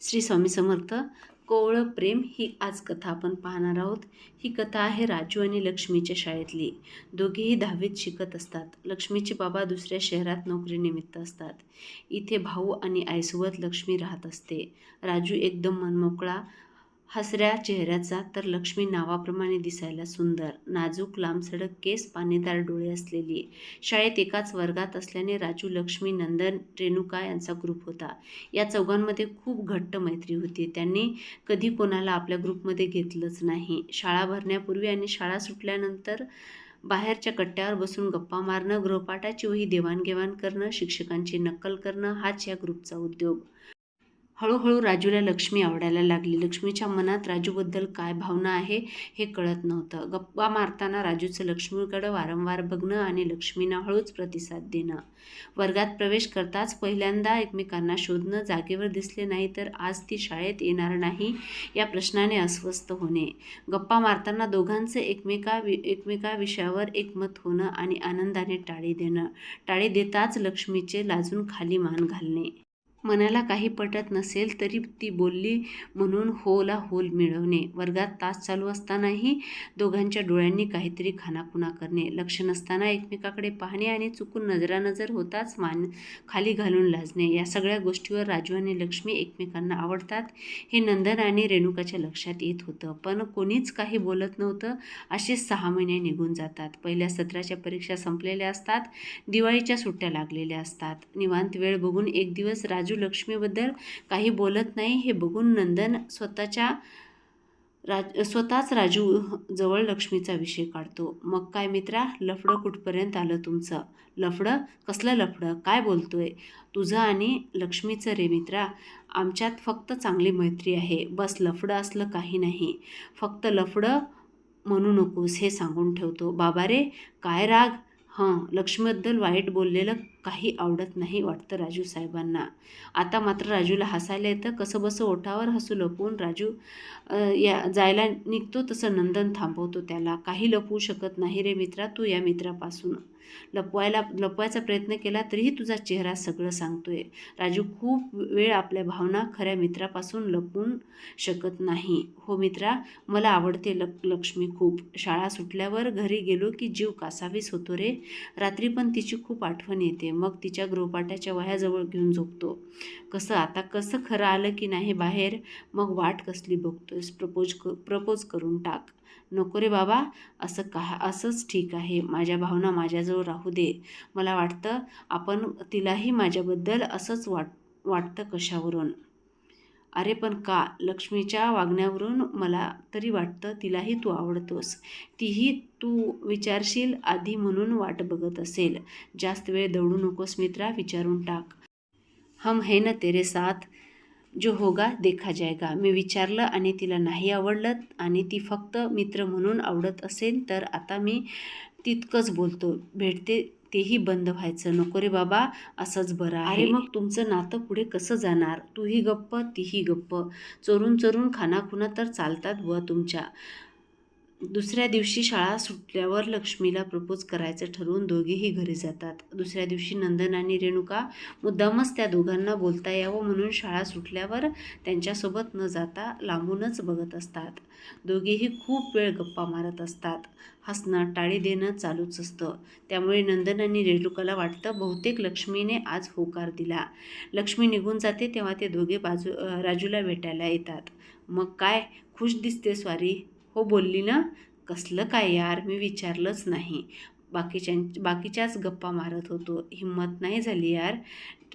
श्री स्वामी समर्थ कोवळं प्रेम ही आज कथा आपण पाहणार आहोत. ही कथा आहे राजू आणि लक्ष्मीच्या शाळेतली. दोघेही दहावीत शिकत असतात. लक्ष्मीचे बाबा दुसऱ्या शहरात नोकरीनिमित्त असतात. इथे भाऊ आणि आईसोबत लक्ष्मी राहत असते. राजू एकदम मनमोकळा हसऱ्या चेहऱ्याचा तर लक्ष्मी नावाप्रमाणे दिसायला सुंदर. नाजूक लांबसडक केस पाणीदार डोळे असलेली. शाळेत एकाच वर्गात असल्याने राजू लक्ष्मी नंदन रेणुका यांचा ग्रुप होता. या चौघांमध्ये खूप घट्ट मैत्री होती. त्यांनी कधी कोणाला आपल्या ग्रुपमध्ये घेतलंच नाही. शाळा भरण्यापूर्वी आणि शाळा सुटल्यानंतर बाहेरच्या कट्ट्यावर बसून गप्पा मारणं गृहपाठाची वही देवाणघेवाण करणं शिक्षकांची नक्कल करणं हाच या ग्रुपचा उद्योग. हळूहळू राजूला लक्ष्मी आवडायला लागली. लक्ष्मीच्या मनात राजूबद्दल काय भावना आहे हे कळत नव्हतं. गप्पा मारताना राजूचं लक्ष्मीकडं वारंवार बघणं आणि लक्ष्मींना हळूच प्रतिसाद देणं. वर्गात प्रवेश करताच पहिल्यांदा एकमेकांना शोधणं जागेवर दिसले नाही तर आज ती शाळेत येणार नाही या प्रश्नाने अस्वस्थ होणे. गप्पा मारताना दोघांचं एकमेका वि एकमेका विषयावर एकमत होणं आणि आनंदाने टाळी देणं. टाळी देताच लक्ष्मीचे लाजून खाली मान घालणे. मनाला काही पटत नसेल तरी ती बोलली म्हणून होला होल मिळवणे. वर्गात तास चालू असतानाही दोघांच्या डोळ्यांनी काहीतरी खानापुना करणे. लक्ष नसताना एकमेकाकडे पाहणे आणि चुकून नजरानजर होताच मान खाली घालून लाजणे. या सगळ्या गोष्टीवर राजू आणि लक्ष्मी एकमेकांना आवडतात हे नंदन आणि रेणुकाच्या लक्षात येत होतं. पण कोणीच काही बोलत नव्हतं. असे सहा महिने निघून जातात. पहिल्या सत्राच्या परीक्षा संपलेल्या असतात. दिवाळीच्या सुट्ट्या लागलेल्या असतात. निवांत वेळ बघून एक दिवस राजू लक्ष्मीबद्दल काही बोलत नाही हे बघून नंदन स्वतःच्या राज स्वतःच राजू जवळ लक्ष्मीचा विषय काढतो. मग काय मित्रा लफडं कुठपर्यंत आलं तुमचं? लफडं? कसलं लफडं? काय बोलतोय? तुझं आणि लक्ष्मीचं रे मित्रा आमच्यात फक्त चांगली मैत्री आहे. बस लफडं असलं काही नाही. फक्त लफडं म्हणू नकोस हे सांगून ठेवतो. बाबा रे काय राग? हां लक्ष्मीबद्दल वाईट बोललेलं काही आवडत नाही वाटतं राजू साहेबांना. आता मात्र राजूला हसायला येतं कसं बसं ओठावर हसू लपवून राजू या जायला निघतो तसं नंदन थांबवतो त्याला. काही लपवू शकत नाही रे मित्रा तू या मित्रापासून. लपवायला लपवायचा प्रयत्न केला तरीही तुझा चेहरा सगळं सांगतोय. राजू खूप वेळ आपल्या भावना खऱ्या मित्रापासून लपवून शकत नाही. हो मित्रा मला आवडते ल लक्ष्मी खूप. शाळा सुटल्यावर घरी गेलो की जीव कासावीस होतो रे. रात्री पण तिची खूप आठवण येते. मग तिच्या गृहपाठाच्या वह्याजवळ घेऊन झोपतो. कसं आता कसं खरं आलं की नाही बाहेर? मग वाट कसली बघतोयस? प्रपोज क प्रपोज करून टाक. नको रे बाबा असं का असंच ठीक आहे. माझ्या भावना माझ्याजवळ राहू दे. मला वाटतं आपण तिलाही माझ्याबद्दल असंच वाट वाटतं कशावरून? अरे पण का? लक्ष्मीच्या वागण्यावरून मला तरी वाटतं तिलाही तू आवडतोस. तीही तू विचारशील आधी म्हणून वाट बघत असेल. जास्त वेळ दौडू नकोस मित्रा विचारून टाक. हम है ना तेरे साथ? जो होगा देखा जायगा मी विचारलं आणि तिला नाही आवडलं आणि ती फक्त मित्र म्हणून आवडत असेल तर आता मी तितकंच बोलतो. भेटते तेही बंद व्हायचं. नको रे बाबा असंच बरं आहे. मग तुमचं नातं पुढे कसं जाणार? तूही गप्प तीही गप्प. चोरून चोरून खानाखुना तर चालतात बुवा तुमच्या. दुसऱ्या दिवशी शाळा सुटल्यावर लक्ष्मीला प्रपोज करायचं ठरवून दोघेही घरी जातात. दुसऱ्या दिवशी नंदन आणि रेणुका मुद्दामच त्या दोघांना बोलता यावं म्हणून शाळा सुटल्यावर त्यांच्यासोबत न जाता लांबूनच बघत असतात. दोघेही खूप वेळ गप्पा मारत असतात. हसणं टाळी देणं चालूच असतं. त्यामुळे नंदन आणि रेणुकाला वाटतं बहुतेक लक्ष्मीने आज होकार दिला. लक्ष्मी निघून जाते तेव्हा ते दोघे बाजू राजूला भेटायला येतात. मग काय? खुश दिसते स्वारी हो बोलली ना? कसलं काय यार? मी विचारलंच नाही. बाकीच्या बाकीच्याच गप्पा मारत होतो. हिंमत नाही झाली यार.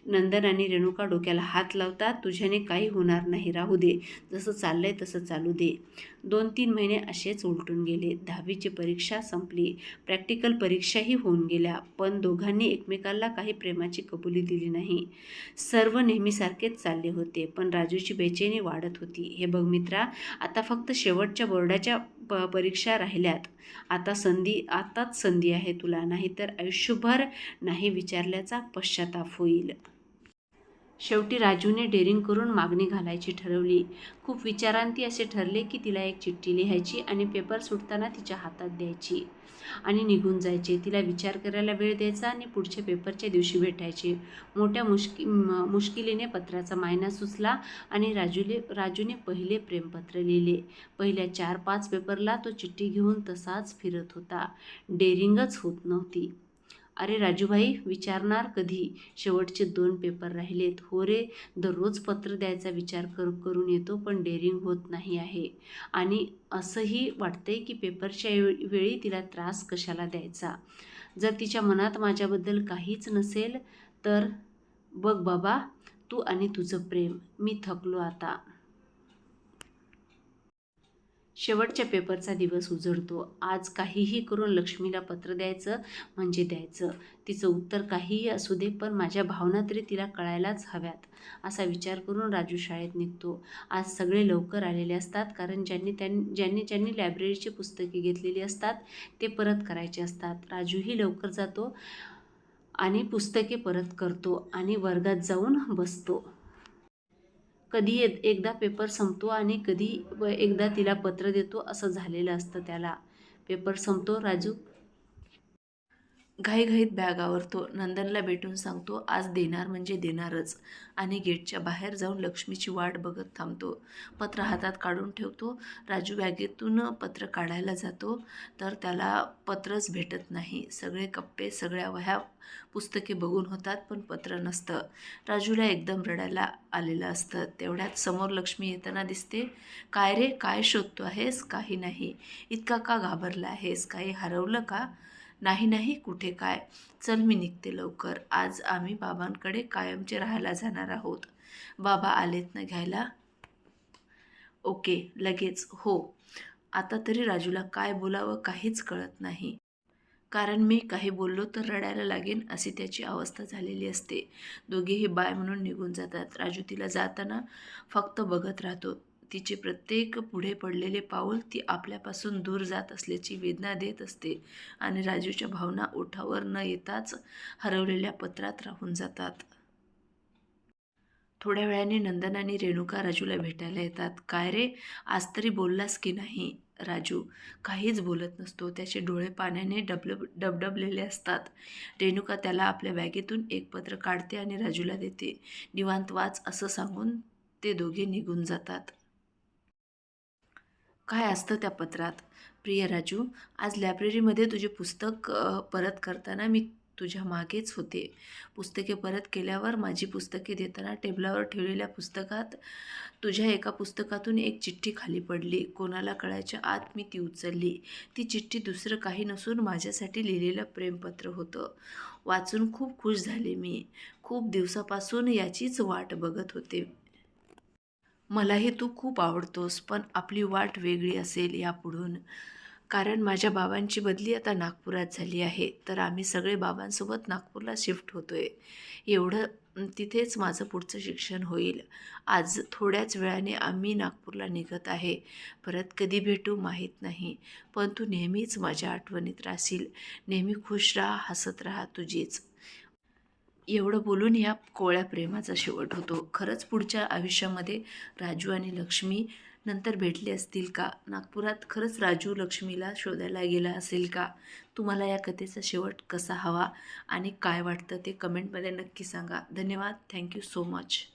नंदन आणि रेणुका डोक्याला हात लावतात तुझ्याने काही होणार नाही राहू दे. जसं चाललंय तसं चालू दे. दोन तीन महिने असेच उलटून गेले. दहावीची परीक्षा संपली. प्रॅक्टिकल परीक्षाही होऊन गेल्या पण दोघांनी एकमेकाला काही प्रेमाची कबुली दिली नाही. सर्व नेहमीसारखेच चालले होते पण राजूची बेचैनी वाढत होती. हे बघ मित्रा आता फक्त शेवटच्या बोर्डाच्या प परीक्षा राहिल्यात. आता संधी आताच संधी आहे. तुला नाहीतर आयुष्यभर नाही विचारल्याचा पश्चाताप होईल. शेवटी राजूने डेअरिंग करून मागणी घालायची ठरवली. खूप विचारांती असे ठरले की तिला एक चिठ्ठी लिहायची आणि पेपर सुटताना तिच्या हातात द्यायची. आणि निघून जायचे. तिला विचार करायला वेळ द्यायचा आणि पुढच्या पेपरच्या दिवशी भेटायचे. मोठ्या मुश्कि मुश्किलीने पत्राचा मायना सुचला आणि राजूले राजूने पहिले प्रेमपत्र लिहिले. पहिल्या चार पाच पेपरला तो चिठ्ठी घेऊन तसाच फिरत होता. डेअरिंगच होत नव्हती. अरे राजूभाई विचारणार कधी? शेवटचे दोन पेपर राहिलेत. हो रे दररोज पत्र द्यायचा विचार कर करून येतो पण डेअरिंग होत नाही आहे. आणि असंही वाटतंय की पेपरच्या वेळी वेळी तिला त्रास कशाला द्यायचा? जर तिच्या मनात माझ्याबद्दल काहीच नसेल तर बघ बाबा तू आणि तुझं प्रेम. मी थकलो आता. शेवटच्या पेपरचा दिवस उजळतो आज काहीही करून लक्ष्मीला पत्र द्यायचं म्हणजे द्यायचं. तिचं उत्तर काहीही असू दे पण माझ्या भावना तरी तिला कळायलाच हव्यात असा विचार करून राजू शाळेत निघतो. आज सगळे लवकर आलेले असतात कारण ज्यांनी त्यां ज्यांनी ज्यांनी लायब्ररीची पुस्तके घेतलेली असतात ते परत करायचे असतात. राजूही लवकर जातो आणि पुस्तके परत करतो आणि वर्गात जाऊन बसतो. कधी ए- एकदा पेपर संपतो आणि कधी व एकदा तिला पत्र देतो असं झालेलं असतं त्याला. पेपर संपतो राजू. घाईघाईत बॅग आवरतो नंदनला भेटून सांगतो आज देणार म्हणजे देणारच. आणि गेटच्या बाहेर जाऊन लक्ष्मीची वाट बघत थांबतो. पत्र हातात काढून ठेवतो. राजू बॅगेतून पत्र काढायला जातो तर त्याला पत्रच भेटत नाही. सगळे कप्पे सगळ्या वह्या पुस्तके बघून होतात पण पत्र नसतं. राजूला एकदम रडायला आलेलं असतं. तेवढ्यात समोर लक्ष्मी येताना दिसते काय रे काय शोधतो आहेस? काही नाही. इतका का घाबरला आहेस? काही हरवलं का? नाही नाही कुठे काय? चल मी निघते लवकर. आज आम्ही बाबांकडे कायमचे राहायला जाणार आहोत. बाबा आलेत ना घ्यायला? ओके लगेच. हो. आता तरी राजूला काय बोलावं काहीच कळत नाही. कारण मी काही बोललो तर रडायला लागेन अशी त्याची अवस्था झालेली असते. दोघेही बाय म्हणून निघून जातात. राजू तिला जाताना फक्त बघत राहतो. तिचे प्रत्येक पुढे पडलेले पाऊल ती आपल्यापासून दूर जात असल्याची वेदना देत असते आणि राजूच्या भावना ओठावर न येताच हरवलेल्या पत्रात राहून जातात. थोड्या वेळाने नंदन आणि रेणुका राजूला भेटायला येतात. काय रे आज तरी बोललास की नाही? राजू काहीच बोलत नसतो. त्याचे डोळे पाण्याने डबलब डबडबलेले असतात. रेणुका त्याला आपल्या बॅगेतून एक पत्र काढते आणि राजूला देते. निवांत वाच असं सांगून ते दोघे निघून जातात. काय असतं त्या पत्रात? प्रिय राजू आज लायब्ररीमध्ये तुझे पुस्तक परत करताना मी तुझ्या मागेच होते. पुस्तके परत केल्यावर माझी पुस्तके देताना टेबलावर ठेवलेल्या पुस्तकात तुझ्या एका पुस्तकातून एक चिठ्ठी खाली पडली. कोणाला कळायच्या आत मी ती उचलली. ती चिठ्ठी दुसरं काही नसून माझ्यासाठी लिहिलेलं प्रेमपत्र होतं. वाचून खूप खुश झाले मी. खूप दिवसापासून याचीच वाट बघत होते. मलाही तू खूप आवडतोस पण आपली वाट वेगळी असेल यापुढून. कारण माझ्या बाबांची बदली आता नागपुरात झाली आहे तर आम्ही सगळे बाबांसोबत नागपूरला शिफ्ट होतो आहे एवढं तिथेच माझं पुढचं शिक्षण होईल. आज थोड्याच वेळाने आम्ही नागपूरला निघत आहे. परत कधी भेटू माहीत नाही पण तू नेहमीच माझ्या आठवणीत राहशील. नेहमी खुश राहा हसत राहा तुझीच. एवढं बोलून ह्या कोळ्या प्रेमाचा शेवट होतो. खरंच पुढच्या आयुष्यामध्ये राजू आणि लक्ष्मी नंतर भेटले असतील का? नागपुरात खरंच राजू लक्ष्मीला शोधायला गेला असेल का? तुम्हाला या कथेचा शेवट कसा हवा आणि काय वाटतं ते कमेंटमध्ये नक्की सांगा. धन्यवाद. Thank you so much